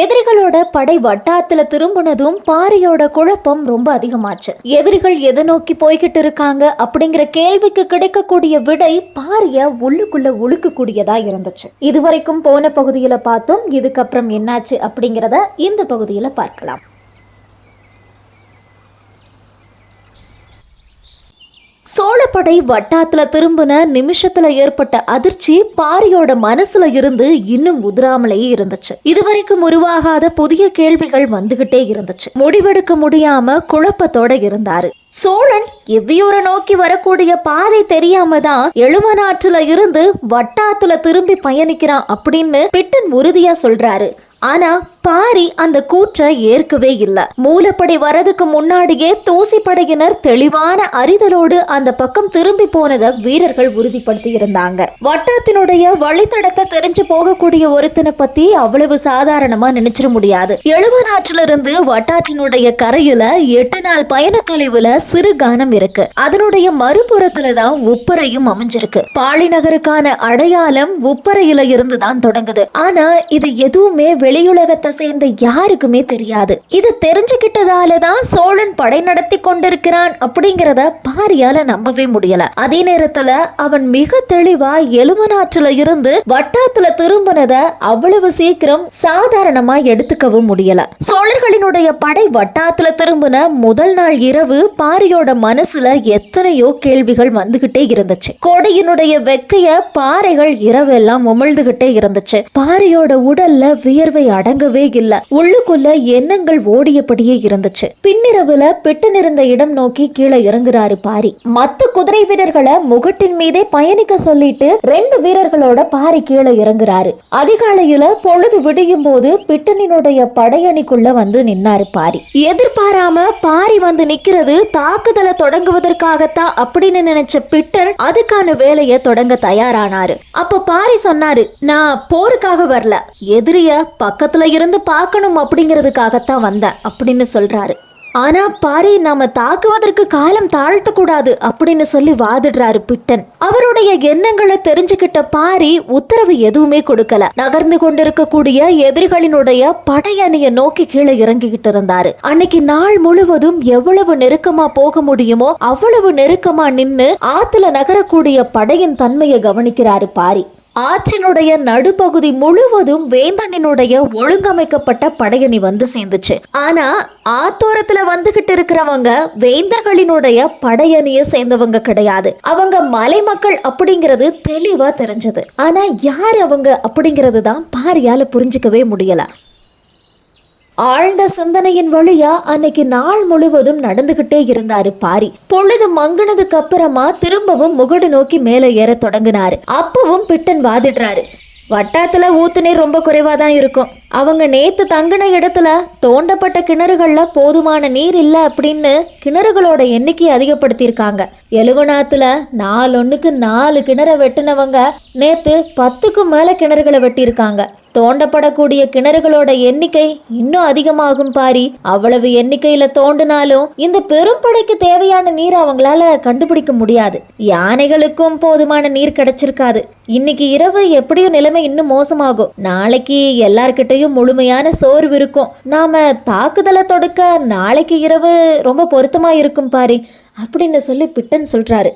எதிரிகளோட படை வட்டாரத்துல திரும்பினதும் பாரியோட குழப்பம் ரொம்ப அதிகமாச்சு. எதிரிகள் எதை நோக்கி போய்கிட்டு இருக்காங்க அப்படிங்கிற கேள்விக்கு கிடைக்கக்கூடிய விடை பாரிய உள்ளுக்குள்ள உழுக்கக்கூடியதா இருந்துச்சு. இதுவரைக்கும் போன பகுதியில பார்த்தோம் இதுக்கப்புறம் என்னாச்சு அப்படிங்கிறத இந்த பகுதியில பார்க்கலாம். சோழப்படை வட்டாத்துல திரும்பின நிமிஷத்துல ஏற்பட்ட அதிர்ச்சி பாரியோட மனசுல இருந்து இன்னும் உதிராமலேயே இருந்துச்சு. இதுவரைக்கும் உருவாகாத புதிய கேள்விகள் வந்துகிட்டே இருந்துச்சு. முடிவெடுக்க முடியாம குழப்பத்தோட இருந்தாரு. சோழன் எவ்வியூரை நோக்கி வரக்கூடிய பாதை தெரியாம தான் எழுவனாற்றுல இருந்து வட்டாத்துல திரும்பி பயணிக்கிறான் அப்படின்னு பிட்டன் உறுதியா சொல்றாரு. ஆனா பாரி அந்த கூற்றை ஏற்கவே இல்லை. மூலப்படை வரதுக்கு முன்னாடியே தூசி படையினர் தெளிவான அறிதலோடு அந்த பக்கம் திரும்பி போனதை வீரர்கள் உறுதிப்படுத்தி இருந்தாங்க வட்டத்தினுடைய வழித்தடத்தை தெரிஞ்சு போகக்கூடிய ஒருத்தனை பத்தி அவ்வளவு சாதாரணமா நினைச்சிட முடியாது. எழுவனாற்றுல இருந்து வட்டாற்றினுடைய கரையில எட்டு நாள் பயண தொலைவுல சிறு கானம் இருக்கு. அதனுடைய மறுபுறத்துல தான் உப்பரையும் அமைஞ்சிருக்கு. பாலிநகருக்கான அடையாளம் உப்பரையில இருந்து தான் தொடங்குது. ஆனா இது எதுவுமே வெளியுலகத்தை சேர்ந்த யாருக்குமே தெரியாது. இது தெரிஞ்சுக்கிட்டதால தான் சோழன் படை நடத்தி கொண்டிருக்கிறான் அப்படிங்கிறத பாரியால நம்பவே முடியல. அதே நேரத்துல அவன் மிக தெளிவா எலுமநாற்றுல இருந்து வட்டாத்துல திரும்பினத அவ்வளவு சீக்கிரம் சாதாரணமா எடுத்துக்கவும் முடியல. சோழர்களினுடைய படை வட்டாத்துல திரும்பின முதல் நாள் இரவு பாரியோட மனசுல எத்தனையோ கேள்விகள் வந்துகிட்டே இருந்துச்சு. கொடையினுடைய வெக்கைய பாறைகள் இரவெல்லாம் உமிழ்ந்துகிட்டே இருந்துச்சு. பாரியோட உடல்ல வியர்வை அடங்கவே இல்ல. உள்ளுக்குள்ள எண்ணங்கள் ஓடியபடியே இருந்துச்சு. பின்னிரவுல பிட்டனிருந்த இடம் நோக்கி கீழே இறங்குறாரு பாரி. மத்த குதிரை வீரர்களை முகட்டின் மீதே பயணிக்க சொல்லிட்டு ரெண்டு வீரர்களோட பாரி கீழே இறங்குறாரு. அதிகாலையில பொழுது விடியும் போது பிட்டனினுடைய படையணிக்குள்ள வந்து நின்னாரு பாரி. எதிர்பாராம பாரி வந்து நிக்கிறது தாக்குதலை தொடங்குவதற்காகத்தான் அப்படின்னு நினைச்ச பிட்டன் அதுக்கான வேலையை தொடங்க தயாரானாரு. அப்ப பாரி சொன்னாரு நான் போருக்காக வரல. எதிரிய பக்கத்துல இருந்து பார்க்கணும் அப்படிங்கிறதுக்காகத்தான் வந்தேன் அப்படின்னு சொல்றாரு. ஆனா பாரி நாம தாக்குவதற்கு காலம் தாழ்த்த கூடாது அப்படின்னு சொல்லி வாதிடுறாரு பிட்டன். அவருடைய எண்ணங்களை தெரிஞ்சுக்கிட்ட பாரி உத்தரவு எதுவுமே கொடுக்கல. நகர்ந்து கொண்டிருக்கக்கூடிய எதிரிகளினுடைய படையணிய நோக்கி கீழே இறங்கிக்கிட்டு இருந்தாரு. அன்னைக்கு நாள் முழுவதும் எவ்வளவு நெருக்கமா போக முடியுமோ அவ்வளவு நெருக்கமா நின்னு ஆத்துல நகரக்கூடிய படையின் தன்மையை கவனிக்கிறாரு பாரி. ஆற்றினுடைய நடுப்பகுதி முழுவதும் வேந்தனினுடைய ஒழுங்கமைக்கப்பட்ட படையணி வந்து சேர்ந்துச்சு. ஆனா ஆத்தோரத்துல வந்துகிட்டு இருக்கிறவங்க வேந்தர்களினுடைய படையணிய சேர்ந்தவங்க கிடையாது. அவங்க மலை மக்கள் அப்படிங்கிறது தெளிவா தெரிஞ்சது. ஆனா யார் அவங்க அப்படிங்கிறது தான் பாரியால புரிஞ்சுக்கவே முடியல. ஆழ்ந்த சிந்தனையின் வழியா அன்னைக்கு நாள் முழுவதும் நடந்துகிட்டே இருந்தாரு பாரி. பொழுது மங்கினதுக்கு அப்புறமா திரும்பவும் முகடு நோக்கி மேலே ஏற தொடங்கினாரு. அப்பவும் பிட்டன் வாதிடுறாரு. வட்டாத்துல ஊத்து நீர் ரொம்ப குறைவா தான் இருக்கும். அவங்க நேத்து தங்கின இடத்துல தோண்டப்பட்ட கிணறுகள்ல போதுமான நீர் இல்ல அப்படின்னு கிணறுகளோட எண்ணிக்கையை அதிகப்படுத்தியிருக்காங்க. எழுவனாத்துல நாலொன்னுக்கு நாலு கிணறை வெட்டினவங்க நேத்து பத்துக்கும் மேல கிணறுகளை வெட்டியிருக்காங்க. தோண்டப்படக்கூடிய கிணறுகளோட எண்ணிக்கை இன்னும் அதிகமாகும் பாரி. அவ்வளவு எண்ணிக்கையில தோண்டினாலும் இந்த பெரும்படைக்கு தேவையான நீர் அவங்களால கண்டுபிடிக்க முடியாது. யானைகளுக்கும் போதுமான நீர் கிடைச்சிருக்காது. இன்னைக்கு இரவு எப்படியும் நிலைமை இன்னும் மோசமாகும். நாளைக்கு எல்லார்கிட்டையும் முழுமையான சோர்வு இருக்கும். நாம தாக்குதலை தொடுக்க நாளைக்கு இரவு ரொம்ப பொருத்தமா இருக்கும் பாரி. அப்படின்னு சொல்லி பிட்டன் சொல்றாரு.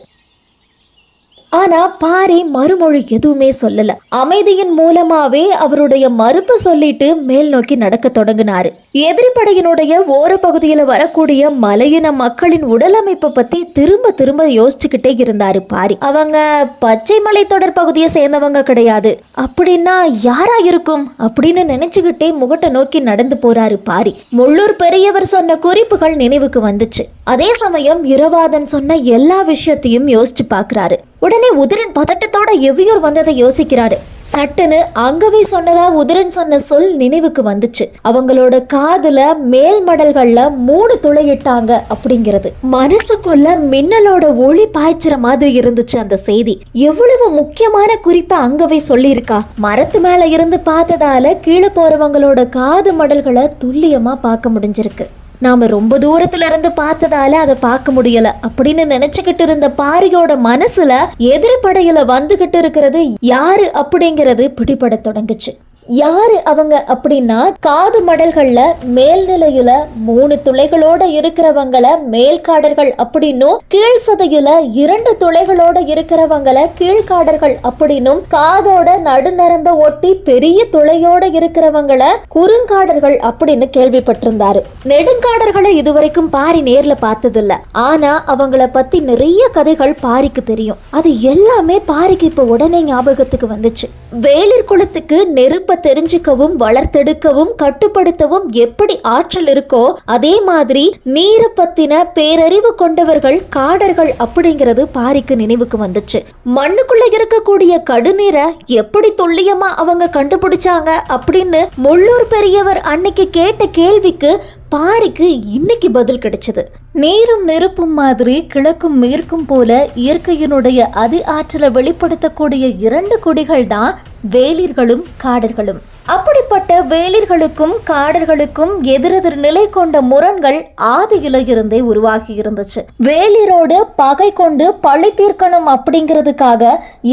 ஆனா பாரி மறுமொழி எதுவுமே சொல்லல. அமைதியின் மூலமாவே அவருடைய மறுப்பு சொல்லிட்டு மேல் நோக்கி நடக்க தொடங்கினாரு. எதிரிப்படையினுடைய ஓர பகுதியில் வரக்கூடிய மலையின மக்களின் உடலமைப்பை பத்தி திரும்ப திரும்ப யோசிச்சுக்கிட்டே இருந்தாரு பாரி. அவங்க பச்சை மலை தொடர் பகுதியை சேர்ந்தவங்க கிடையாது. அப்படின்னா யாரா இருக்கும்? அப்படின்னு நினைச்சுக்கிட்டே முகட்டை நோக்கி நடந்து போறாரு பாரி. முள்ளூர் பெரியவர் சொன்ன குறிப்புகள் நினைவுக்கு வந்துச்சு. அதே சமயம் இரவாதன் சொன்ன எல்லா விஷயத்தையும் யோசிச்சு பார்க்குறாரு உடனே உதிரன் பதட்டத்தோட எவ்வியூர் வந்ததை யோசிக்கிறாரு. சட்டுன்னு அங்கவை சொன்னதா உதிரன் சொன்ன சொல் நினைவுக்கு வந்துச்சு. அவங்களோட காதுல மேல் மடல்கள்ல மூணு துளையிட்டாங்க அப்படிங்கிறது. மனசுக்குள்ள மின்னலோட ஒளி பாய்ச்சிற மாதிரி இருந்துச்சு அந்த செய்தி. எவ்வளவு முக்கியமான குறிப்பை அங்கவை சொல்லியிருக்கா. மரத்து மேல இருந்து பார்த்ததால கீழே போறவங்களோட காது மடல்களை துல்லியமா பார்க்க முடிஞ்சிருக்கு. நாம ரொம்ப தூரத்துல இருந்து பார்த்ததால அதை பார்க்க முடியல. அப்படின்னு நினைச்சுக்கிட்டு இருந்த பாரியோட மனசுல எதிர்படையில வந்துகிட்டு இருக்கிறது யாரு அப்படிங்கிறது பிடிபட தொடங்குச்சு. யாரு அவங்க அப்படின்னா காது மடல்கள்ல மேல்நிலையில மூணு துளைகளோட இருக்கிறவங்கள மேல்காடர்கள் அப்படின்னும் கீழ் சதையில இரண்டு துளைகளோட இருக்கிறவங்கள கீழ்காடர்கள் அப்படின்னும் காதோட நடுநரம்ப ஒட்டி பெரிய துளையோட இருக்கிறவங்கள குறுங்காடர்கள் அப்படின்னு கேள்விப்பட்டிருந்தாரு. நெடுங்காடர்களை இதுவரைக்கும் பாரி நேர்ல பார்த்ததில்ல. ஆனா அவங்கள பத்தி நிறைய கதைகள் பாரிக்கு தெரியும். அது எல்லாமே பாரிக்கு இப்ப உடனே ஞாபகத்துக்கு வந்துச்சு. வேலிர் குளத்துக்கு நெருப்ப தெரிஞ்சுக்கவும் வளர்த்தெடுக்கவும் கட்டுப்படுத்தவும் எப்படி ஆற்றல் இருக்கோ அதே மாதிரி நீரை பத்தின பேரறிவு கொண்டவர்கள் காடர்கள் அப்படிங்கிறது பாரிக்கு நினைவுக்கு வந்துச்சு. மண்ணுக்குள்ள இருக்கக்கூடிய கடுநீரை எப்படி துல்லியமா அவங்க கண்டுபிடிச்சாங்க அப்படின்னு முள்ளூர் பெரியவர் அன்னைக்கு கேட்ட கேள்விக்கு பாரிக்கு இன்னைக்கு பதில் கிடைச்சது. நீரும் நெருப்பும் மாதிரி கிழக்கும் மேற்கும் போல இயற்கையினுடைய அதி ஆற்றலை வெளிப்படுத்தக்கூடிய இரண்டு கொடிகள் தான் வேளிர்களும் காடர்களும். அப்படிப்பட்ட வேலிர்களுக்கும் காடர்களுக்கும் எதிரெதிர் நிலை கொண்ட முரண்கள் ஆதியில இருந்தே உருவாகி இருந்துச்சு. வேலிரோடு பகை கொண்டு பழி தீர்க்கணும் அப்படிங்கிறதுக்காக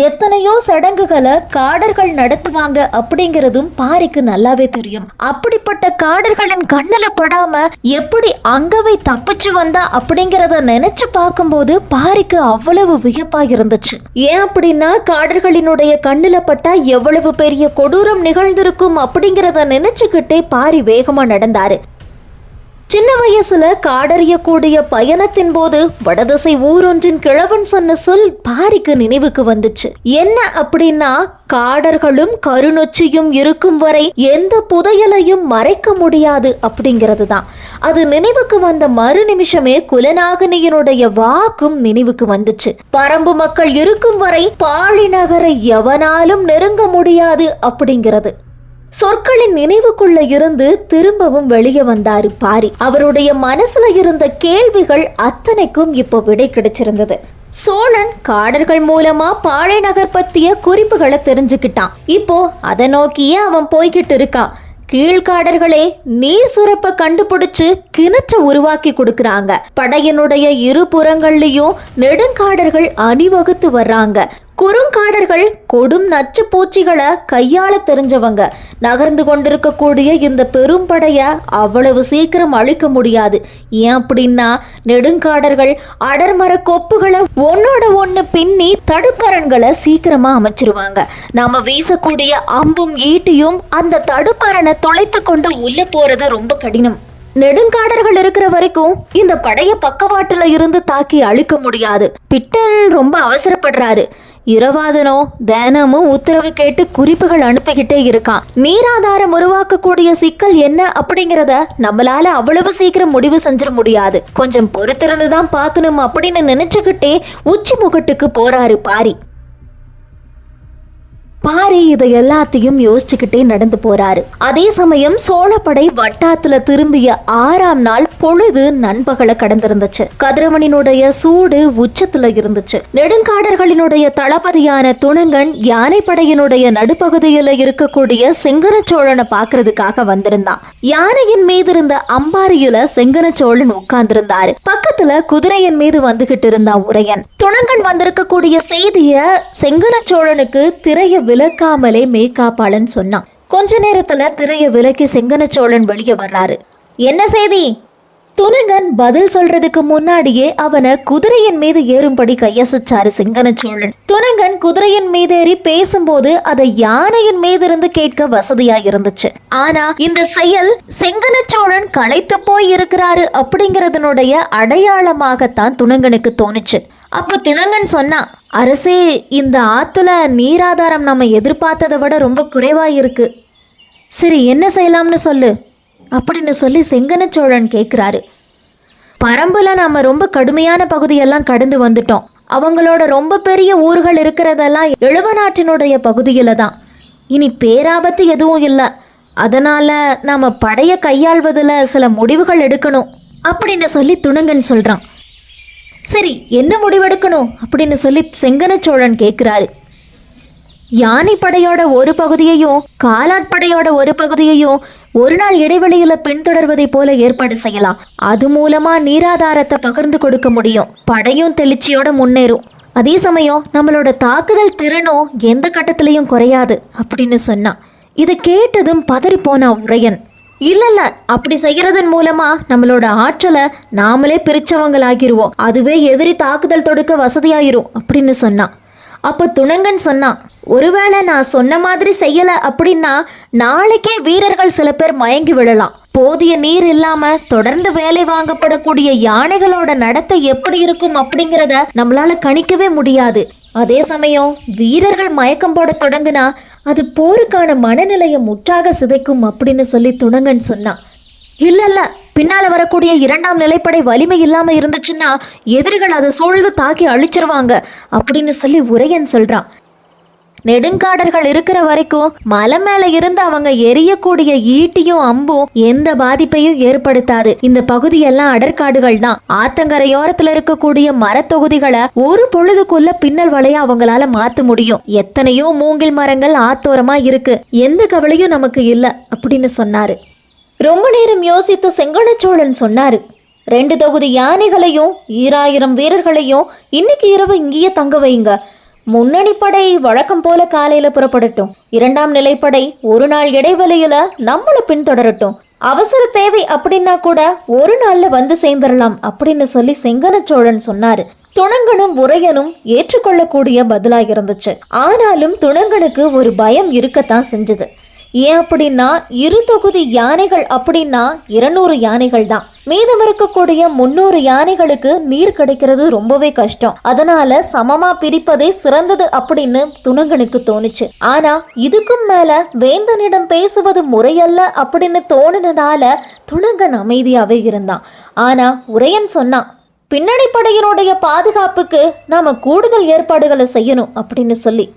எத்தனையோ சடங்குகளை காடர்கள் நடத்துவாங்க அப்படிங்கிறதும் பாரிக்கு நல்லாவே தெரியும். அப்படிப்பட்ட காடர்களின் கண்ணில் படாம எப்படி அங்கவை தப்பிச்சு வந்தா அப்படிங்கிறத நினைச்சு பார்க்கும்போது பாரிக்கு அவ்வளவு வியப்பா இருந்துச்சு. ஏன் அப்படின்னா காடர்களினுடைய கண்ணுல பட்டா எவ்வளவு பெரிய கொடூரம் நிகழ்ந்திருக்கும் அப்படிங்கிறத நினைச்சுக்கிட்டே பாரி வேகமா நடந்தாரு. சின்ன வயசுல காடறியக்கூடிய பயணத்தின் போது வடதிசை ஊரொன்றின் கிழவன் சொன்ன சொல் பாரிக்கு நினைவுக்கு வந்துச்சு. என்ன அப்படின்னா காடர்களும் கருநொச்சியும் இருக்கும் வரை எந்த புதையலையும் மறைக்க முடியாது அப்படிங்கிறது தான். அது நினைவுக்கு வந்த மறு நிமிஷமே குலநாகனியனுடைய வாக்கும் நினைவுக்கு வந்துச்சு. பரம்பு மக்கள் இருக்கும் வரை பாழி நகரை எவனாலும் நெருங்க முடியாது அப்படிங்கிறது. சொற்களின் நினைவுக்குள்ள இருந்து திரும்பவும் வெளியே வந்தாரு பாரி. அவருடைய மனசுல இருந்த கேள்விகள் அத்தனைக்கும் இப்போ விடை கிடைச்சிருந்தது. சோழன் காடர்கள் மூலமா பாழை நகர் பத்திய குறிப்புகளை தெரிஞ்சுக்கிட்டான். இப்போ அதை நோக்கியே அவன் போய்கிட்டு இருக்கான். கீழ்காடர்களே நீர் சுரப்ப கண்டுபிடிச்சு கிணற்ற உருவாக்கி கொடுக்கறாங்க. படையனுடைய இரு புறங்கள்லயும் நெடுங்காடர்கள் அணிவகுத்து வர்றாங்க. குறுங்காடர்கள் கொடும் நச்சு பூச்சிகளை கையாள தெரிஞ்சவங்க. நகர்ந்து கொண்டிருக்கக்கூடிய இந்த பெரும் படையை அவ்வளவு சீக்கிரம் அழிக்க முடியாது. ஏன் அப்படின்னா நெடுங்காடர்கள் அடர்மர கொப்புகளை ஒன்னோட ஒன்று பின்னி தடுப்பரன்களை சீக்கிரமா அமைச்சிருவாங்க. நாம வீசக்கூடிய அம்பும் ஈட்டியும் அந்த தடுப்பரனை துளைத்து கொண்டு உள்ள போறது ரொம்ப கடினம். நெடுங்காடர்கள் இருக்கிற வரைக்கும் இந்த படைய பக்கவாட்டுல இருந்து தாக்கி அழிக்க முடியாது. பிட்டன் ரொம்ப அவசரப்படுறாரு. இரவாதனோ? தினமும் உத்தரவு கேட்டு குறிப்புகள் அனுப்பிக்கிட்டே இருக்கான் நீராதாரம் உருவாக்கக்கூடிய சிக்கல் என்ன அப்படிங்கிறத நம்மளால அவ்வளவு சீக்கிரம் முடிவு செஞ்சிட முடியாது. கொஞ்சம் பொறுத்திருந்து தான் பார்க்கணும் அப்படின்னு நினைச்சுக்கிட்டே உச்சி முகட்டுக்கு போறாரு பாரி. பாரி இதை எல்லாத்தையும் யோசிச்சுக்கிட்டே நடந்து போறாரு. அதே சமயம் சோழப்படை வட்டாத்துல திரும்பிய ஆறாம் நாள் பொழுது நண்பகலை கடந்திருந்துச்சு. கதிரவனினுடைய சூடு உச்சத்துல இருந்துச்சு. நெடுங்காடர்களினுடைய தளபதியான துணங்கன் யானைப்படையினுடைய நடுப்பகுதியில இருக்கக்கூடிய செங்கன சோழனை பாக்குறதுக்காக வந்திருந்தான். யானையின் மீது இருந்த அம்பாரியில செங்கன சோழன் உட்கார்ந்திருந்தாரு. பக்கத்துல குதிரையின் மீது வந்துகிட்டு இருந்தான் உரையன். துணங்கன் வந்திருக்கக்கூடிய செய்திய செங்கன சோழனுக்கு திரைய விளக்காமலே மேய்காப்பாளன் சொன்னான். கொஞ்ச நேரத்துல திரைய விலக்கி செங்கனச்சோழன் வெளியே வர்றாரு. என்ன செய்தி? துணங்கன் பதில் சொல்றதுக்கு முன்னாடியே அவனை குதிரையின் மீது ஏறும்படி கையசிச்சாரு சிங்கன சோழன் துணங்கன் குதிரையின் ஏறி பேசும்போது அதை யானையின் மீது இருந்து கேட்க வசதியா இருந்துச்சு. ஆனா இந்த செயல் செங்கன சோழன் களைத்து போய் இருக்கிறாரு அப்படிங்கறதனுடைய அடையாளமாகத்தான் துணங்கனுக்கு தோணுச்சு. அப்ப துணங்கன் சொன்னான் அரசே இந்த ஆத்துல நீராதாரம் நம்ம எதிர்பார்த்ததை விட ரொம்ப குறைவா இருக்கு சரி என்ன செய்யலாம்னு சொல்லு. அப்படின்னு சொல்லி செங்கன சோழன் கேட்குறாரு பரம்பில் நம்ம ரொம்ப கடுமையான பகுதியெல்லாம் கடந்து வந்துட்டோம். அவங்களோட ரொம்ப பெரிய ஊர்கள் இருக்கிறதெல்லாம் எழுவ நாட்டினுடைய பகுதியில் தான். இனி பேராபத்து எதுவும் இல்லை. அதனால் நாம் படையை கையாள்வதில் சில முடிவுகள் எடுக்கணும் அப்படின்னு சொல்லி துணுங்கன் சொல்கிறான் சரி என்ன முடிவெடுக்கணும் அப்படின்னு சொல்லி செங்கன சோழன் கேட்குறாரு யானை படையோட ஒரு பகுதியையும் காலாட்படையோட ஒரு பகுதியையும் ஒரு நாள் இடைவெளியில பின்தொடர்வதை போல ஏற்பாடு செய்யலாம். அது மூலமா நீராதாரத்தை பகிர்ந்து கொடுக்க முடியும். படையும் தெளிச்சியோட முன்னேறும். அதே சமயம் நம்மளோட தாக்குதல் திறனும் எந்த கட்டத்திலையும் குறையாது அப்படின்னு சொன்னான் இதை கேட்டதும் பதறி போனான் உரையன். இல்ல இல்ல அப்படி செய்யறதன் மூலமா நம்மளோட ஆற்றலை நாமளே பிரிச்சவங்களாகிருவோம். அதுவே எதிரி தாக்குதல் தொடுக்க வசதியாயிரும் அப்படின்னு சொன்னான். அப்போ துணங்கன் சொன்னான் ஒருவேளை நான் சொன்ன மாதிரி செய்யல அப்படின்னா நாளைக்கே வீரர்கள் சில பேர் மயங்கி விழலாம். போதிய நீர் இல்லாம தொடர்ந்து வேலை வாங்கப்படக்கூடிய யானைகளோட நடத்தை எப்படி இருக்கும் அப்படிங்கிறத நம்மளால கணிக்கவே முடியாது. அதே சமயம் வீரர்கள் மயக்கம் போட தொடங்குனா அது போருக்கான மனநிலையை முற்றாக சிதைக்கும் அப்படின்னு சொல்லி துணங்கன் சொன்னான். இல்ல இல்ல. பின்னால வரக்கூடிய இரண்டாம் நிலைப்படை வலிமை இல்லாம இருந்துச்சுன்னா எதிரிகள் அதை சூழ்ந்து தாக்கி அழிச்சிருவாங்க அப்படின்னு சொல்லி உரையன் சொல்றான். நெடுங்காடர்கள் இருக்கிற வரைக்கும் மலை மேல இருந்து அவங்க எரியக்கூடிய ஈட்டியும் அம்பும் எந்த பாதிப்பையும் ஏற்படுத்தாது. இந்த பகுதியெல்லாம் அடற்காடுகள் தான். ஆத்தங்கரையோரத்துல இருக்கக்கூடிய மரத்தொகுதிகளை ஒரு பொழுதுக்குள்ள பின்னல் வலைய அவங்களால மாத்த முடியும். எத்தனையோ மூங்கில் மரங்கள் ஆத்தோரமா இருக்கு. எந்த கவலையும் நமக்கு இல்லை அப்படின்னு சொன்னாரு. ரொம்ப நேரம் யோசித்து செங்கணச்சோழன் சொன்னாரு. ரெண்டு தொகுதி யானைகளையும் ஈராயிரம் வீரர்களையும் இன்னைக்கு இரவு இங்கேயே தங்க வைங்க. முன்னணி படை வழக்கம் போல காலையில புறப்படட்டும். இரண்டாம் நிலைப்படை ஒரு நாள் இடைவெளியில நம்மள பின்தொடரட்டும். அவசர தேவை அப்படின்னா கூட ஒரு நாள்ல வந்து சேர்ந்துடலாம் அப்படின்னு சொல்லி செங்கனச்சோழன் சொன்னாரு. துணங்கனும் உரையனும் ஏற்றுக்கொள்ளக்கூடிய பதிலாக இருந்துச்சு. ஆனாலும் துணங்கனுக்கு ஒரு பயம் இருக்கத்தான் செஞ்சது. ஏன் அப்படின்னா இரு தொகுதி யானைகள் அப்படின்னா இருநூறு யானைகள் தான். மீதம் இருக்கக்கூடிய முன்னூறு யானைகளுக்கு நீர் கிடைக்கிறது ரொம்பவே கஷ்டம். அதனால சமமா பிரிப்பதே சிறந்தது அப்படின்னு துணங்கனுக்கு தோணுச்சு. ஆனா இதுக்கும் மேல வேந்தனிடம் பேசுவது முறையல்ல அப்படின்னு தோணுனதால துணங்கன் அமைதியாவே இருந்தான். ஆனா உரையன் சொன்னான் பின்னணி படையினுடைய பாதுகாப்புக்கு நாம கூடுதல் ஏற்பாடுகளை செய்யணும் அப்படின்னு சொல்லி.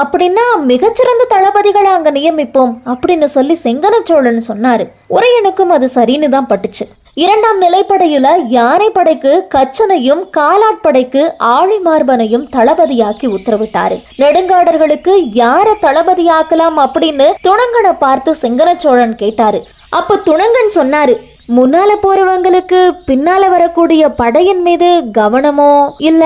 அப்படின்னா மிகச்சிறந்த தளபதிகளை அங்க நியமிப்போம் அப்படின்னு சொல்லி செங்கனச்சோழன் சொன்னாரு. உரையனுக்கும் அது சரின்னு தான் பட்டுச்சு. இரண்டாம் நிலைப்படையில யானை படைக்கு கச்சனையும் காலாட்படைக்கு ஆழிமார்பனையும் தளபதியாக்கி உத்தரவிட்டாரு. நெடுங்காடர்களுக்கு யார தளபதியாக்கலாம் அப்படின்னு துணங்கனை பார்த்து செங்கனச்சோழன் கேட்டாரு. அப்ப துணங்கன் சொன்னாரு முன்னால போறவங்களுக்கு பின்னால வரக்கூடிய படையின் மீது கவனமோ இல்ல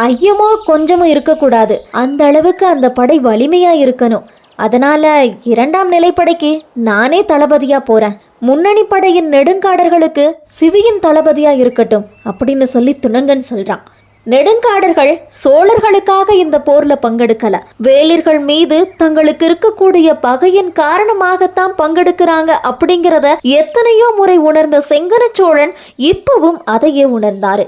ஐயமோ கொஞ்சமும் இருக்கக்கூடாது. அந்த அளவுக்கு அந்த படை வலிமையா இருக்கணும். அதனால இரண்டாம் நிலைப்படைக்கு நானே தளபதியா போறேன். முன்னணி படையின் நெடுங்காடர்களுக்கு சிவியின் தளபதியா இருக்கட்டும் அப்படின்னு சொல்லி துணங்கன் சொல்றான். நெடுங்காடர்கள் சோழர்களுக்காக இந்த போர்ல பங்கெடுக்கல. வேலிர்கள் மீது தங்களுக்கு இருக்கக்கூடிய பகையின் காரணமாகத்தான் பங்கெடுக்கிறாங்க அப்படிங்கிறத எத்தனையோ முறை உணர்ந்த செங்கன சோழன் இப்பவும் அதையே உணர்ந்தாரு.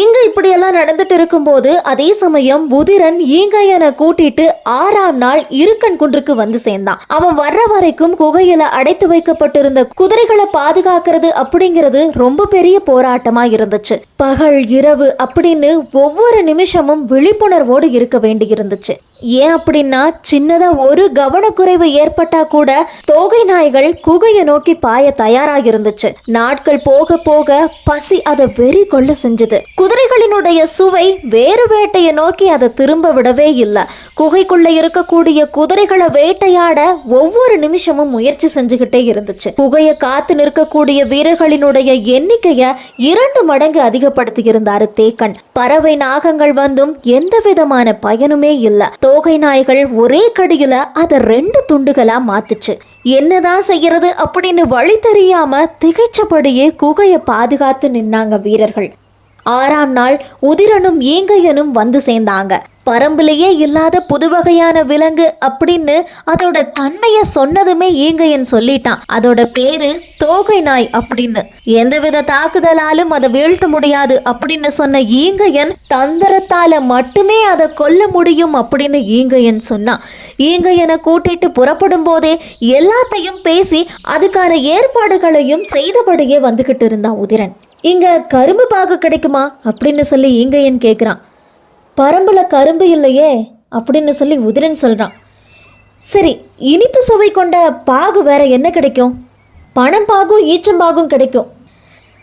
இங்க இப்படியெல்லாம் நடந்துட்டு இருக்கும்போது அதே சமயம் உதிரன் ஈங்கையனை கூட்டிட்டு ஆறாம் நாள் இருக்கன் குன்றுக்கு வந்து சேர்ந்தான். அவன் வர்ற வரைக்கும் குகையில அடைத்து வைக்கப்பட்டிருந்த குதிரைகளை பாதுகாக்கிறது அப்படிங்கிறது ரொம்ப பெரிய போராட்டமா இருந்துச்சு. பகல் இரவு அப்படின்னு ஒவ்வொரு நிமிஷமும் விழிப்புணர்வோடு இருக்க வேண்டி இருந்துச்சு ஏன் அப்படின்னா சின்னதா ஒரு கவனக்குறைவு ஏற்பட்டா கூட தோகை நாய்கள் குகையை நோக்கி பாய தயாராக இருந்துச்சு நாட்கள் போக போக பசி அதை வெறி கொள்ள செஞ்சது. குதிரைகளினுடைய சுவை வேறு வேட்டையை நோக்கி அதை திரும்ப விடவே இல்லை. குகைக்குள்ள இருக்கக்கூடிய குதிரைகளை வேட்டையாட ஒவ்வொரு நிமிஷமும் முயற்சி செஞ்சுக்கிட்டே இருந்துச்சு. குகையை காத்து நிற்கக்கூடிய வீரர்களினுடைய எண்ணிக்கைய இரண்டு மடங்கு அதிகப்படுத்தி இருந்தாரு தேக்கன். பறவை நாகங்கள் வந்தும் எந்த விதமான பயனுமே இல்லை. தோகை நாய்கள் ஒரே கடியில அதை ரெண்டு துண்டுகளா மாத்துச்சு. என்னதான் செய்யறது அப்படின்னு வழி தெரியாம திகைச்சபடியே குகையை பாதுகாத்து நின்னாங்க வீரர்கள். ஆறாம் நாள் உதிரனும் ஈங்கையனும் வந்து சேர்ந்தாங்க. பரம்புலேயே இல்லாத புது வகையான விலங்கு அப்படின்னு அதோட தன்மைய சொன்னதுமே ஈங்கையன் சொல்லிட்டான். அதோட பேரு தோகை நாய் அப்படின்னு. எந்தவித தாக்குதலாலும் அதை வீழ்த்த முடியாது அப்படின்னு சொன்ன ஈங்கையன் தந்திரத்தால மட்டுமே அதை கொல்ல முடியும் அப்படின்னு ஈங்கையன் சொன்னான். ஈங்கையனை கூட்டிட்டு புறப்படும் போதே எல்லாத்தையும் பேசி அதுக்கான ஏற்பாடுகளையும் செய்தபடியே வந்துகிட்டு இருந்தான் உதிரன். இங்க கரும்பு பாகு கிடைக்குமா அப்படின்னு சொல்லி ஈங்கையன் கேட்குறான் பரம்பில் கரும்பு இல்லையே அப்படின்னு சொல்லி உதிரன் சொல்கிறான் சரி இனிப்பு சுவை கொண்ட பாகு வேற என்ன கிடைக்கும்? பணம் பாகும் ஈச்சம்பாகும் கிடைக்கும்.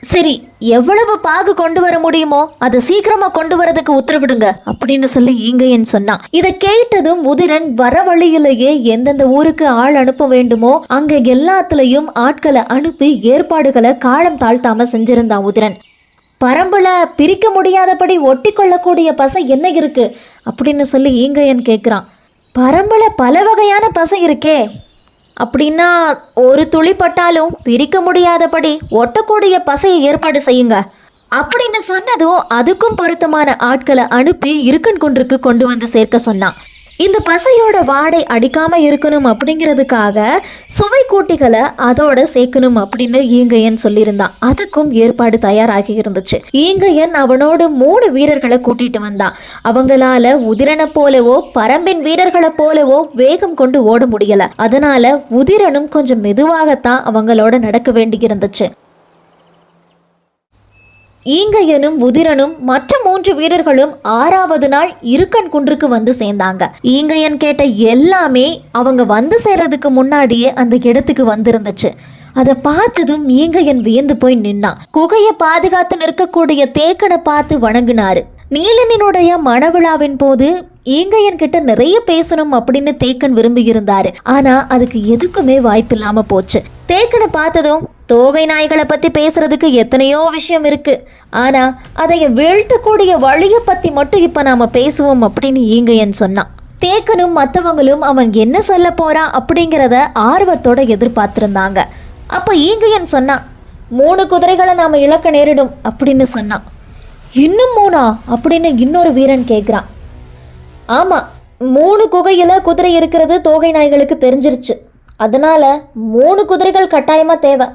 சரி எவ்வளவு பாகு கொண்டு வர முடியுமோ அதை சீக்கிரமா கொண்டு வரதுக்கு உத்தரவிடுங்க அப்படின்னு சொல்லி ஈங்கையன் சொன்னான். இதை கேட்டதும் உதிரன் வர வழியிலேயே எந்தெந்த ஊருக்கு ஆள் அனுப்ப வேண்டுமோ அங்க எல்லாத்துலயும் ஆட்களை அனுப்பி ஏற்பாடுகளை காலம் தாழ்த்தாம செஞ்சிருந்தான் உதிரன். பரம்புல பிரிக்க முடியாதபடி ஒட்டி கொள்ளக்கூடிய பசை என்ன இருக்கு? அப்படின்னு சொல்லி ஈங்கையன் கேட்குறான் பரம்புல பல வகையான பசை இருக்கே. அப்படின்னா ஒரு துளி பட்டாலும் பிரிக்க முடியாதபடி ஒட்டக்கூடிய பசையை ஏற்பாடு செய்யுங்க. அப்படின்னு சொன்னதும் அதுக்கும் பொருத்தமான ஆட்களை அனுப்பி இருக்கன் குன்றுக்கு கொண்டு வந்து சேர்க்க சொன்னான். இந்த பசையோட வாடை அடிக்காம இருக்கணும் அப்படிங்கிறதுக்காக சுவை கூட்டிகளை அதோட சேர்க்கணும் அப்படின்னு ஈங்கையன் சொல்லியிருந்தான். அதுக்கும் ஏற்பாடு தயாராகி இருந்துச்சு. ஈங்கையன் அவனோட மூணு வீரர்களை கூட்டிட்டு வந்தான். அவங்களால உதிரனை போலவோ பரம்பின் வீரர்களை போலவோ வேகம் கொண்டு ஓட முடியல. அதனால உதிரனும் கொஞ்சம் மெதுவாகத்தான் அவங்களோட நடக்க வேண்டியிருந்துச்சு. ஈங்கையனும் உதிரனும் மற்ற மூன்று வீரர்களும் ஆறாவது நாள் இருக்கன் குன்றுக்கு வந்து சேர்ந்தாங்க. ஈங்கையன் கேட்ட எல்லாமே அவங்க வந்து சேர்றதுக்கு முன்னாடியே அந்த இடத்துக்கு வந்திருந்துச்சு. அதை பார்த்ததும் ஈங்கையன் வியந்து போய் நின்னான். குகையை பாதுகாத்து நிற்கக்கூடிய தேக்கனை பார்த்து வணங்கினாரு. நீலனினுடைய மணவிழாவின் போது ஈங்கையன் கிட்ட நிறைய பேசணும் அப்படின்னு தேக்கன் விரும்பியிருந்தாரு. ஆனா அதுக்கு எதுக்குமே வாய்ப்பு இல்லாம போச்சு. தேக்கனை பார்த்ததும் தோகை நாய்களை பத்தி பேசுறதுக்கு எத்தனையோ விஷயம் இருக்கு. ஆனா அதை வீழ்த்தக்கூடிய வழியை பத்தி மட்டும் இப்ப நாம பேசுவோம் அப்படின்னு ஈங்கையன் சொன்னான். தேக்கனும் மற்றவங்களும் அவன் என்ன சொல்ல போறான் அப்படிங்கிறத ஆர்வத்தோட எதிர்பார்த்திருந்தாங்க. அப்போ ஈங்கையன் சொன்னான் மூணு குதிரைகளை நாம இழக்க நேரிடும் அப்படின்னு சொன்னான். இன்னும் மூணா? அப்படின்னு இன்னொரு வீரன் கேட்குறான் ஆமாம் மூணு குகையில் குதிரை இருக்கிறது தோகை நாய்களுக்கு தெரிஞ்சிருச்சு. அதனால மூணு குதிரைகள் கட்டாயமாக தேவை.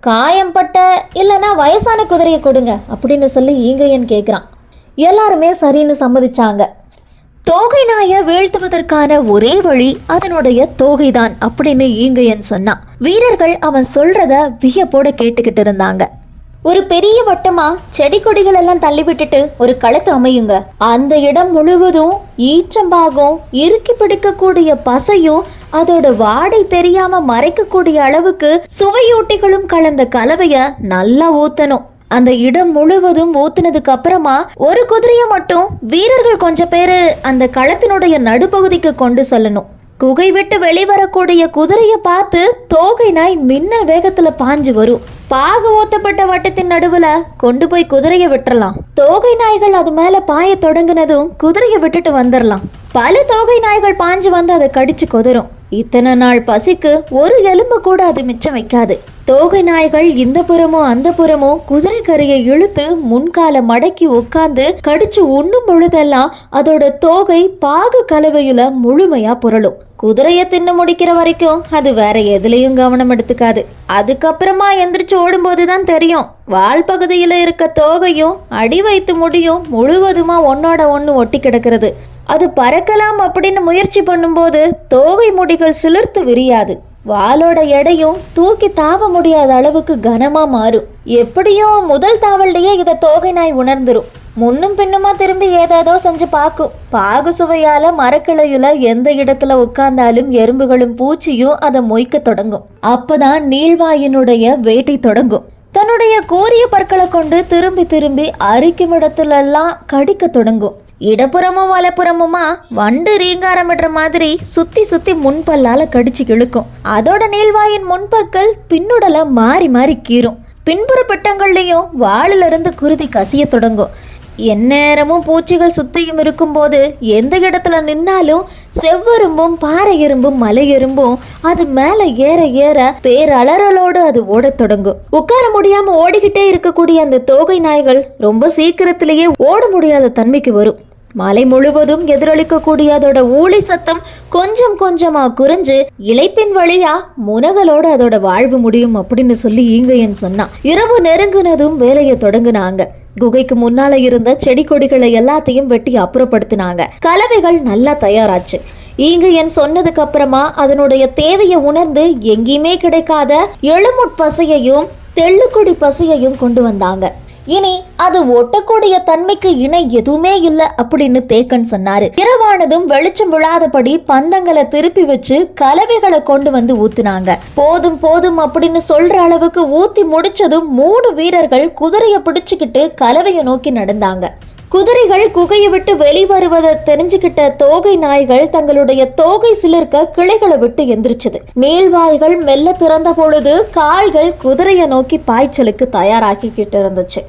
காயம்பட்ட இல்லைன்னா வயசான குதிரையை கொடுங்க அப்படின்னு சொல்லி ஈங்கையன் கேட்குறான் எல்லாருமே சரின்னு சம்மதிச்சாங்க. தோகை நாயை வீழ்த்துவதற்கான ஒரே வழி அதனுடைய தோகைதான் அப்படின்னு ஈங்கையன் சொன்னான். வீரர்கள் அவன் சொல்றத வியப்போட கேட்டுக்கிட்டு இருந்தாங்க. ஒரு பெரிய வட்டமா செடி கொடிகள் எல்லாம் தள்ளி விட்டுட்டு ஒரு களத்து அமையுங்க. அந்த இடம் முழுவதும் ஈச்சம்பாகும் இறுக்கி பிடிக்கக்கூடிய பசையும் அதோட வாடை தெரியாம மறைக்கக்கூடிய அளவுக்கு சுவையூட்டிகளும் கலந்த கலவைய நல்லா ஊத்தணும். அந்த இடம் முழுவதும் ஊத்துனதுக்கு அப்புறமா ஒரு குதிரையை மட்டும் வீரர்கள் கொஞ்சம் பேரு அந்த களத்தினுடைய நடுப்பகுதிக்கு கொண்டு சொல்லணும். குகை விட்டு வெளிவரக்கூடிய குதிரையை பார்த்து தோகை நாய் மின்னல் வேகத்துல பாஞ்சு வரும். பாகு ஊத்தப்பட்ட வட்டத்தின் நடுவுல கொண்டு போய் குதிரையை விட்டுறலாம். தோகை நாய்கள் அது மேல பாய தொடங்கினதும் குதிரையை விட்டுட்டு வந்துடலாம் பல தோகை நாய்கள் பாஞ்சு வந்து அதை கடிச்சு கொதரும். இத்தனை நாள் பசிக்கு ஒரு எலும்பு கூட அது மிச்சம் வைக்காது. தோகை நாய்கள் இந்த புறமோ அந்த புறமோ குதிரை கரையை இழுத்து முன்கால மடக்கி உட்கார்ந்து கடிச்சு உண்ணும் பொழுதெல்லாம் அதோட தோகை பாகு கலவையில முழுமையா புரளும். குதிரையை தின்னு முடிக்கிற வரைக்கும் அது வேற எதுலையும் கவனம் எடுத்துக்காது. அதுக்கப்புறமா எந்திரிச்சு ஓடும்போது தான் தெரியும். வால் பகுதியில இருக்க தோகையும் அடி வைத்து முடியும். முழுவதுமா ஒன்னோட ஒன்று ஒட்டி கிடக்கிறது. அது பறக்கலாம் அப்படின்னு முயற்சி பண்ணும்போது தோகை முடிகள் சிலிர்த்து விரியாது. வாலோட எடையும் தூக்கி தாவ முடியாத அளவுக்கு கனமா மாறும். எப்படியோ முதல் தாவல்லையே இதை தோகை நாய் உணர்ந்துரும். முன்னும் பின்னுமா திரும்பி ஏதாதோ செஞ்சு பார்க்கும் பாகு சுவையால மரக்கிளையில எந்த இடத்துல உட்கார்ந்தாலும் எறும்புகளும் பூச்சியும் அதை மொய்க்க தொடங்கும். அப்பதான் நீள்வாயினுடைய வேட்டை தொடங்கும். தன்னுடைய கூரிய பற்களை கொண்டு திரும்பி திரும்பி அரிக்கும் இடத்துலெல்லாம் கடிக்க தொடங்கும். இடப்புறமும் வலப்புறமுமா வண்டு ரீங்காரமிடுற மாதிரி சுத்தி சுத்தி முன்பல்லால கடிச்சு இழுக்கும் அதோட நீள்வாயின் முன்பற்கள் பின்னுடல மாறி மாறி கீறும். பின்புற பிட்டங்கள்லையும் வாளில இருந்து குருதி கசிய தொடங்கும். எந்நேரமும் பூச்சிகள் சுத்தியும் இருக்கும்போது எந்த இடத்துல நின்னாலும் செவ்வெரும்பும் பாறை எறும்பும் மலை எறும்பும் அது மேல ஏற ஏற பேரலறலோடு அது ஓடத் தொடங்கும். உட்கார முடியாம ஓடிக்கிட்டே இருக்கக்கூடிய அந்த தோகை நாய்கள் ரொம்ப சீக்கிரத்திலேயே ஓட முடியாத தன்மைக்கு வரும். மலை முழுவதும் எதிரொலிக்கக்கூடிய அதோட ஊழி சத்தம் கொஞ்சம் கொஞ்சமா குறைஞ்சு இழைப்பின் வழியா முனகலோட அதோட வாழ்வு முடியும் அப்படின்னு சொல்லி ஈங்கையன் சொன்னான். இரவு நெருங்குனதும் வேலையை தொடங்குனாங்க. குகைக்கு முன்னால இருந்த செடி கொடிகளை எல்லாத்தையும் வெட்டி அப்புறப்படுத்தினாங்க. கலவைகள் நல்லா தயாராச்சு. ஈங்கையன் சொன்னதுக்கு அப்புறமா அதனுடைய தேவையை உணர்ந்து எங்கேயுமே கிடைக்காத எழுமுட் பசையையும் தெள்ளுக்கொடி பசையையும் கொண்டு வந்தாங்க. இனி அது ஒட்டக்கூடிய தன்மைக்கு இணை எதுவுமே இல்ல அப்படின்னு தேக்கன் சொன்னாரு. இரவானதும் வெளிச்சம் விழாதபடி பந்தங்களை திருப்பி வச்சு கலவைகளை கொண்டு வந்து ஊத்துனாங்க. போதும் போதும் அப்படின்னு சொல்ற அளவுக்கு ஊத்தி முடிச்சதும் மூணு வீரர்கள் குதிரையை பிடிச்சுக்கிட்டு கலவையை நோக்கி நடந்தாங்க. குதிரைகள் குகையை விட்டு வெளிவருவதை தெரிஞ்சுக்கிட்ட தோகை நாய்கள் தங்களுடைய தோகை சிலிர்க்க கிளைகளை விட்டு எந்திரிச்சது. நீள்வாய்கள் மெல்ல திறந்த பொழுது கால்கள் குதிரையை நோக்கி பாய்ச்சலுக்கு தயாராக்கிக்கிட்டு இருந்துச்சு.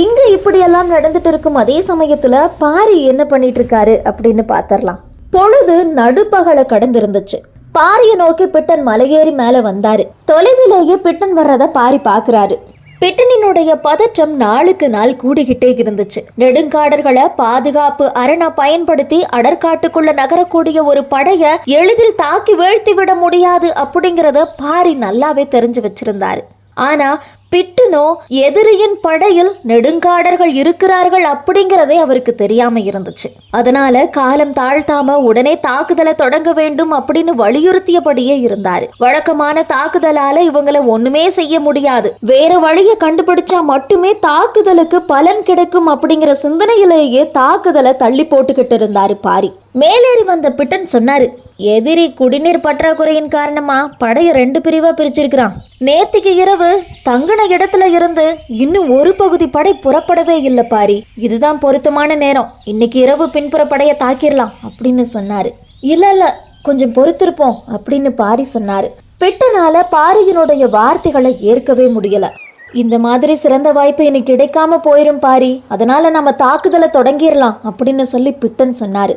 இங்க இப்படியெல்லாம் நடந்துட்டு இருக்கும் அதே சமயத்துல பாரி என்ன பண்ணிட்டு இருக்காரு அப்படின்னு பாத்திரலாம். பொழுது நடுப்பகலை கடந்திருந்துச்சு. பாரியை நோக்கி பிட்டன் மலையேறி மேல வந்தாரு. தொலைவிலேயே பிட்டன் வர்றத பாரி பாக்குறாரு. பிட்டனினுடைய பதற்றம் நாளுக்கு நாள் கூடிக்கிட்டே இருந்துச்சு. நெடுங்காடர்களை பாதுகாப்பு அரணா பயன்படுத்தி அடற்காட்டுக்குள்ள நகரக்கூடிய ஒரு படைய எளிதில் தாக்கி வீழ்த்தி விட முடியாது அப்படிங்கறத பாரி நல்லாவே தெரிஞ்சு வச்சிருந்தாரு. ஆனா பிட்டுனோ எதிரியின் படையில் நெடுங்காடர்கள் இருக்கிறார்கள் அப்படிங்கிறதே அவருக்கு தெரியாம இருந்துச்சு. அதனால காலம் தாழ்த்தாம உடனே தாக்குதலை தொடங்க வேண்டும் அப்படின்னு வலியுறுத்தியபடியே இருந்தாரு. வழக்கமான தாக்குதலால இவங்களை ஒண்ணுமே செய்ய முடியாது. வேற வழியை கண்டுபிடிச்சா மட்டுமே தாக்குதலுக்கு பலன் கிடைக்கும் அப்படிங்கிற சிந்தனையிலேயே தாக்குதலை தள்ளி போட்டுக்கிட்டு இருந்தாரு பாரி. மேலேறி வந்த பிட்டன் சொன்னார் எதிரி குடிநீர் பற்றாக்குறையின் காரணமா? படையை ரெண்டு பிரிவா பிரிச்சிருக்கிறான். நேத்திக்கு இரவு தங்கின இடத்துல இருந்து இன்னும் ஒரு பகுதி படை புறப்படவே இல்லை பாரி. இதுதான் பொருத்தமான நேரம். இன்னைக்கு இரவு பின்புற படையை தாக்கிடலாம் அப்படின்னு சொன்னாரு. இல்ல இல்ல கொஞ்சம் பொறுத்திருப்போம் அப்படின்னு பாரி சொன்னாரு. பிட்டனால பாரியினுடைய வார்த்தைகளை ஏற்கவே முடியல. இந்த மாதிரி சிறந்த வாய்ப்பு எனக்கு கிடைக்காம போயிரும் பாரி. அதனால நம்ம தாக்குதலை தொடங்கிடலாம் அப்படின்னு சொல்லி பிட்டன் சொன்னாரு.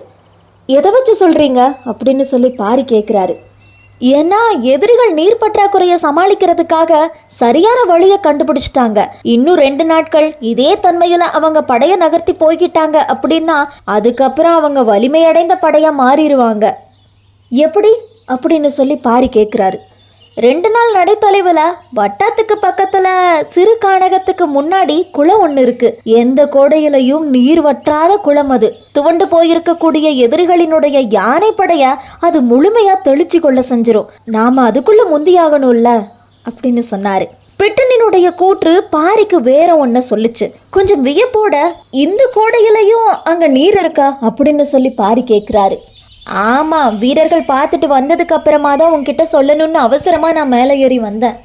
எதை வச்சு சொல்கிறீங்க அப்படின்னு சொல்லி பாரி கேட்குறாரு ஏன்னா எதிரிகள் நீர் பற்றாக்குறையை சமாளிக்கிறதுக்காக சரியான வழியை கண்டுபிடிச்சிட்டாங்க. இன்னும் ரெண்டு நாட்கள் இதே தன்மையில அவங்க படைய நகர்த்தி போய்கிட்டாங்க அப்படின்னா அதுக்கப்புறம் அவங்க வலிமையடைந்த படையா மாறிடுவாங்க. எப்படி? அப்படின்னு சொல்லி பாரி கேட்குறாரு ரெண்டு நாள் நடைத்தொலைவில் வட்டத்துக்கு பக்கத்துல சிறு கானகத்துக்கு முன்னாடி குளம் ஒன்று இருக்கு. எந்த கோடையிலையும் நீர் வற்றாத குளம் அது. துவண்டு போயிருக்கக்கூடிய எதிரிகளினுடைய யானை படைய அது முழுமையா தெளிச்சு கொள்ள செஞ்சிரும். நாம அதுக்குள்ள முந்தியாகணும்ல அப்படின்னு சொன்னாரு. பிட்டனினுடைய கூற்று பாரிக்கு வேற ஒன்ன சொல்லுச்சு. கொஞ்சம் வியப்போட இந்த கோடையிலையும் அங்க நீர் இருக்கா? அப்படின்னு சொல்லி பாரி கேக்குறாரு. ஆமாம் வீரர்கள் பார்த்துட்டு வந்ததுக்கு அப்புறமா தான் உன்கிட்ட சொல்லணும்னு அவசரமாக நான் மேலே ஏறி வந்தேன்.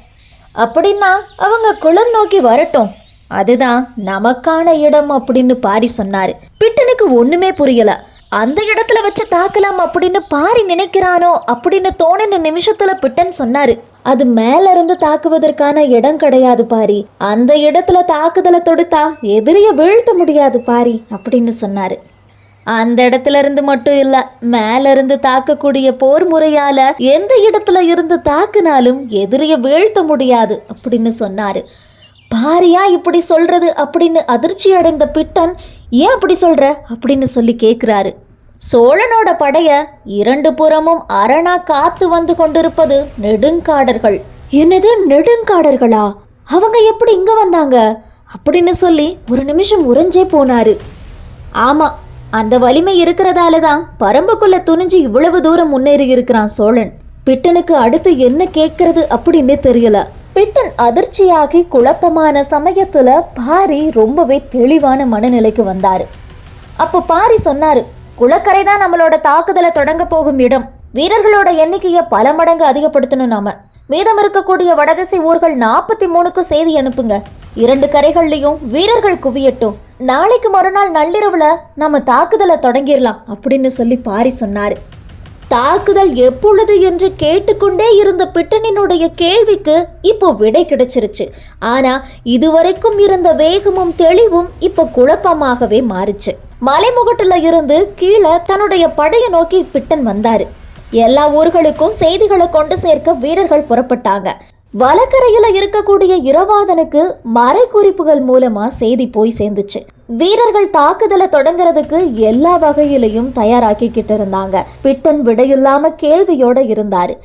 அப்படின்னா அவங்க குளம் நோக்கி வரட்டும். அதுதான் நமக்கான இடம் அப்படின்னு பாரி சொன்னார். பிட்டனுக்கு ஒன்றுமே புரியல. அந்த இடத்துல வச்சு தாக்கலாம் அப்படின்னு பாரி நினைக்கிறானோ அப்படின்னு தோணின நிமிஷத்துல பிட்டன் சொன்னாரு. அது மேல இருந்து தாக்குவதற்கான இடம் கிடையாது பாரி. அந்த இடத்துல தாக்குதலை தொடுத்தா எதிரிய வீழ்த்த முடியாது பாரி அப்படின்னு சொன்னாரு. அந்த இடத்துல இருந்து மட்டும் இல்ல மேல இருந்து தாக்கக்கூடிய போர் முறையால எந்த இடத்துல இருந்து தாக்குனாலும் எதிரிய வீழ்த்த முடியாது அப்படின்னு சொன்னாரு. பாரியா இப்படி சொல்றது அப்படின்னு அதிர்ச்சி அடைந்த பிட்டன் ஏன் அப்படி சொல்ற? அப்படின்னு சொல்லி கேட்கிறாரு சோழனோட படைய இரண்டு புறமும் அரணா காத்து வந்து கொண்டிருப்பது நெடுங்காடர்கள். என்னது நெடுங்காடர்களா? அவங்க எப்படி இங்க வந்தாங்க? அப்படின்னு சொல்லி ஒரு நிமிஷம் உறைஞ்சே போனாரு. ஆமா அந்த வலிமை இருக்கிறதால தான் பரம்புக்குள்ள துணிஞ்சு இவ்வளவு தூரம் முன்னேறி இருக்கிறான் சோழன். பிட்டனுக்கு அடுத்து என்ன கேட்கறது அப்படின்னு தெரியல. பிட்டன் அதிர்ச்சியாகி குழப்பமான சமயத்துல பாரி ரொம்பவே தெளிவான மனநிலைக்கு வந்தாரு. அப்போ பாரி சொன்னாரு குளக்கரை தான் நம்மளோட தாக்குதலை தொடங்க போகும் இடம். வீரர்களோட எண்ணிக்கையை பல மடங்கு அதிகப்படுத்தணும் நாம. மீதம் இருக்கக்கூடிய வடதிசை ஊர்கள் நாற்பத்தி மூணுக்கு செய்தி அனுப்புங்க. இரண்டு கரைகள்லையும் வீரர்கள் குவியட்டும். நாளைக்கு மறுநாள் நள்ளிரவுல நம்ம தாக்குதலை தொடங்கிடலாம் அப்படின்னு சொல்லி பாரி சொன்னார். தாக்குதல் எப்பொழுது என்று கேட்டுக்கொண்டே இருந்த பிட்டனினுடைய கேள்விக்கு இப்போ விடை கிடைச்சிருச்சு. ஆனா இதுவரைக்கும் இருந்த வேகமும் தெளிவும் இப்போ குழப்பமாகவே மாறுச்சு. மலைமுகட்டுல இருந்து கீழே தன்னுடைய படையை நோக்கி பிட்டன் வந்தாரு. எல்லா ஊர்களுக்கும் செய்திகளை கொண்டு சேர்க்க வீரர்கள் புறப்பட்டாங்க. வலக்கரையில் இருக்கக்கூடிய இரவாதனுக்கு மறைக்குறிப்புகள் மூலமா செய்தி போய் சேர்ந்துச்சு. வீரர்கள் தாக்குதலை தொடங்குறதுக்கு எல்லா வகையிலையும் தயாராக்கிக்கிட்டு இருந்தாங்க. பிட்டன் விடையில்லாம கேள்வியோட இருந்தாரு.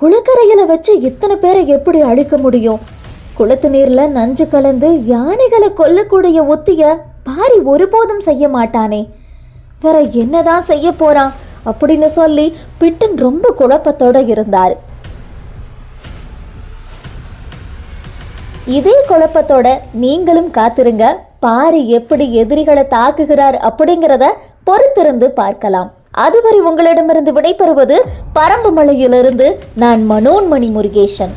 குளக்கரையில வச்சு இத்தனை பேரை எப்படி அழிக்க முடியும்? குளத்து நீர்ல நஞ்சு கலந்து யானைகளை கொல்லக்கூடிய ஒத்திய பாரி ஒருபோதும் செய்ய மாட்டானே. வேற என்னதான் செய்ய போறான்? அப்படின்னு சொல்லி பிட்டன் ரொம்ப குழப்பத்தோட இருந்தார். இதே குழப்பத்தோட நீங்களும் காத்திருங்க. பாரி எப்படி எதிரிகளை தாக்குகிறார் அப்படிங்கிறத பொறுத்திருந்து பார்க்கலாம். அதுவரை உங்களிடமிருந்து விடைபெறுவது பரம்பு மலையிலிருந்து நான் மனோன்மணி முருகேசன்.